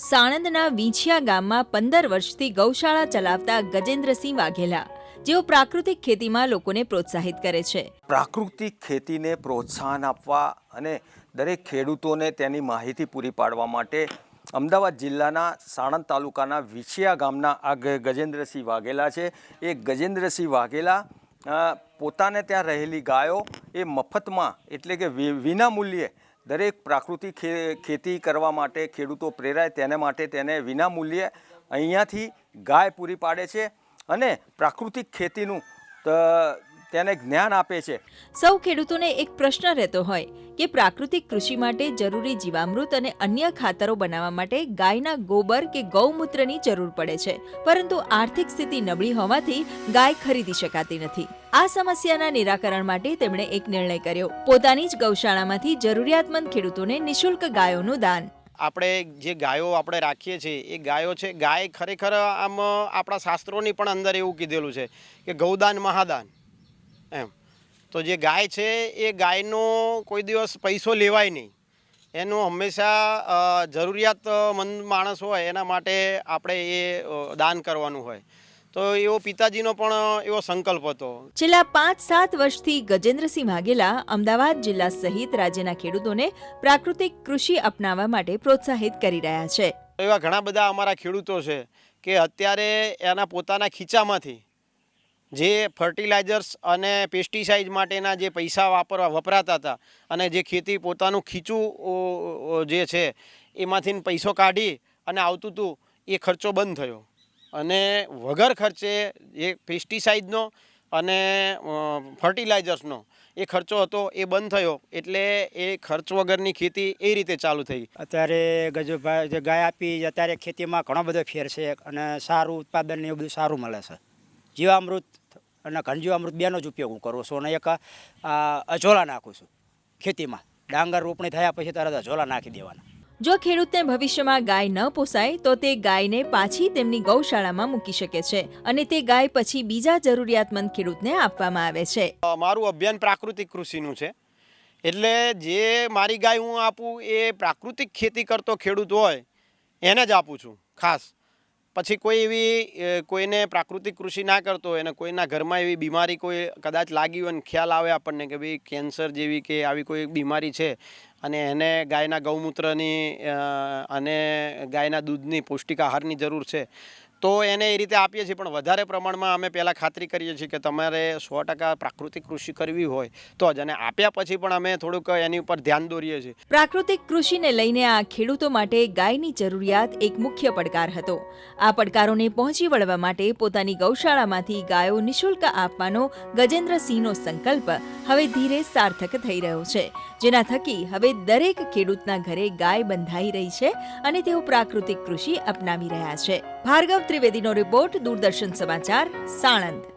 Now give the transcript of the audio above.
સાણંદના વીંછિયા ગામમાં પંદર વર્ષથી ગૌશાળા ચલાવતા ગજેન્દ્રસિંહ વાઘેલા. જેઓ પ્રાકૃતિક ખેતીમાં લોકોને પ્રોત્સાહિત કરે છે. પ્રાકૃતિક ખેતીને પ્રોત્સાહન આપવા અને દરેક ખેડૂતોને તેની માહિતી પૂરી પાડવા માટે અમદાવાદ જિલ્લાના સાણંદ તાલુકાના વિછિયા ગામના આ ગજેન્દ્રસિંહ વાઘેલા છે. એ ગજેન્દ્રસિંહ વાઘેલા પોતાને ત્યાં રહેલી ગાયો એ મફતમાં એટલે કે વિના મૂલ્યે દરેક પ્રાકૃતિક ખેતી કરવા માટે ખેડૂતો પ્રેરાય તેને માટે તેને વિના મૂલ્યે અહીંયાથી ગાય પૂરી પાડે છે અને પ્રાકૃતિક ખેતીનું તેને જ્ઞાન આપે છે. સૌ ખેડૂતોને એક પ્રશ્ન રહેતો હોય કે પ્રાકૃતિક કૃષિ માટે જરૂરી જીવામૃત અને અન્ય ખાતરો બનાવવા માટે ગાયના ગોબર કે ગૌમૂત્રની જરૂર પડે છે, પરંતુ આર્થિક સ્થિતિ નબળી હોવાથી ગાય ખરીદી શકાતી નથી. આ સમસ્યાના નિરાકરણ માટે તેમણે એક નિર્ણય કર્યો. પોતાની જ ગૌશાળામાંથી જરૂરિયાતમંદ ખેડૂતોને નિઃશુલ્ક ગાયોનું દાન. આપણે જે ગાયો આપણે રાખીએ છીએ, એ ગાયો છે, ગાય ખરેખર આમ આપણા શાસ્ત્રોની પણ અંદર એવું કીધેલું છે કે ગૌદાન મહાદાન. એમ. તો જે ગાય છે, એ ગાયનો કોઈ દિવસ પૈસો લેવાય નહીં. એનું હંમેશા જરૂરિયાતમંદ માણસ હોય, એના માટે આપણે એ દાન કરવાનું હોય. તો એવો પિતાજીનો પણ એવો સંકલ્પ હતો. છેલ્લા પાંચ સાત વર્ષથી ગજેન્દ્રસિંહ વાઘેલા અમદાવાદ જિલ્લા સહિત રાજ્યના ખેડૂતોને પ્રાકૃતિક કૃષિ અપનાવવા માટે પ્રોત્સાહિત કરી રહ્યા છે. એવા ઘણા બધા અમારા ખેડૂતો છે કે અત્યારે એના પોતાના ખીચામાંથી જે ફર્ટિલાઇઝર્સ અને પેસ્ટિસાઇડ માટેના જે પૈસા વાપરવા વપરાતા હતા અને જે ખેતી પોતાનું ખીચું જે છે એમાંથી પૈસો કાઢી અને આવતું હતું એ ખર્ચો બંધ થયો. અને વગર ખર્ચે જે પેસ્ટિસાઇડનો અને ફર્ટિલાઇઝર્સનો એ ખર્ચો હતો, એ બંધ થયો. એટલે એ ખર્ચ વગરની ખેતી એ રીતે ચાલુ થઈ. અત્યારે ગજુભાઈ જે ગાય આપી અત્યારે ખેતીમાં ઘણો બધો ફેર છે અને સારું ઉત્પાદન એવું બધું સારું મળે છે. જીવામૃત અને ઘનજીવામૃત બેનો જ ઉપયોગ હું કરું છું અને એક અજોલા નાખું છું ખેતીમાં. ડાંગર રોપણી થયા પછી તરત અજોલા નાખી દેવાના. જો ખેડૂતને ભવિષ્યમાં ગાય ન પોસાય, તો તે ગાયને પાછી તેમની ગૌશાળામાં મૂકી શકે છે અને તે ગાય પછી બીજા જરૂરિયાતમંદ ખેડૂતને આપવામાં આવે છે. મારું અભિયાન પ્રાકૃતિક કૃષિનું છે. એટલે જે મારી ગાય હું આપું એ પ્રાકૃતિક ખેતી કરતો ખેડૂત હોય, એને જ આપું છું, ખાસ. પછી કોઈ એવી કોઈને પ્રાકૃતિક કૃષિ ના કરતો હોય અને કોઈના ઘરમાં એવી બીમારી કોઈ કદાચ લાગી હોય ને ખ્યાલ આવે આપણને કે ભાઈ કેન્સર જેવી કે આવી કોઈ બીમારી છે અને એને ગાયના ગૌમૂત્રની અને ગાયના દૂધની પૌષ્ટિક આહારની જરૂર છે તો એને એ રીતે આપીએ છીએ. પણ વધારે પ્રમાણમાં અમે પહેલાં ખાતરી કરીએ છીએ કે તમારે સો ટકા પ્રાકૃતિક કૃષિ કરવી હોય તો જ. અને આપ્યા પછી પણ અમે થોડુંક એની ઉપર ધ્યાન દોરીએ છીએ. પ્રાકૃતિક કૃષિને લઈને આ ખેડૂતો માટે ગાયની જરૂરિયાત એક મુખ્ય પડકાર હતો. આ પડકારોને પહોંચી વળવા માટે પોતાની ગૌશાળામાંથી ગાયો નિઃશુલ્ક આપવાનો ગજેન્દ્રસિંહનો સંકલ્પ હવે ધીરે સાર્થક થઈ રહ્યો છે. જેના થકી હવે દરેક ખેડૂતના ઘરે ગાય બંધાઈ રહી છે અને તેઓ પ્રાકૃતિક કૃષિ અપનાવી રહ્યા છે. ભાર્ગવ ત્રિવેદીનો રિપોર્ટ દૂરદર્શન સમાચાર સાણંદ.